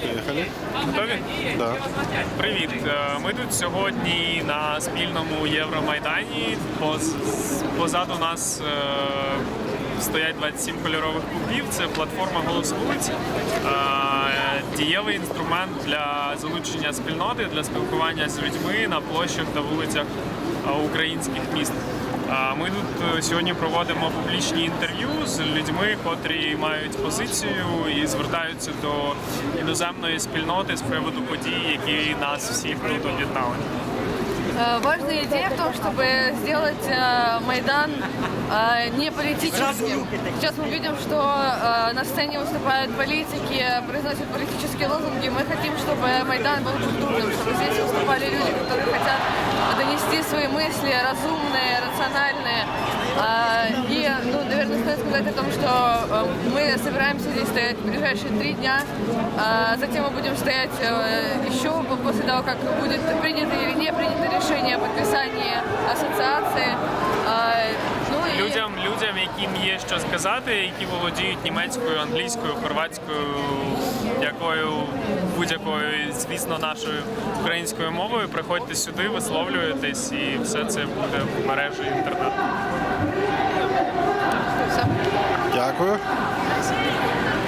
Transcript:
Поїхали. Готові? Да. Привіт. Е, Ми тут сьогодні на спільному Євромайдані. Позаду нас е, стоять 27 кольорових кубів. Це платформа «Голос вулиць» Е, Дієвий інструмент для залучення спільноти, для спілкування з людьми на площах та вулицях е, українських міст. А Ми тут е, сьогодні проводимо публічні інтерв'ю з людьми, котрі мають позицію і звертаються до іноземної спільноти з приводу подій, які нас всіх тут об'єднали. Э, Важная идея в том, чтобы сделать э, Майдан э, не политическим. Сейчас мы видим, что э, на сцене выступают политики, произносят политические лозунги. Мы хотим, чтобы Майдан был культурным, чтобы здесь выступали люди, которые хотят донести свои мысли, разумные, рациональные. А, И, ну, наверное, стоит сказать о том, что э, мы собираемся здесь стоять в ближайшие три дня. А Затем мы будем стоять э, еще после того, как будет принято или не принято решение о подписании ассоциации. Яким є що сказати, які володіють німецькою, англійською, хорватською, якою будь-якою, звісно, нашою українською мовою, приходьте сюди, висловлюєтесь, і все це буде в мережі інтернету. Дякую.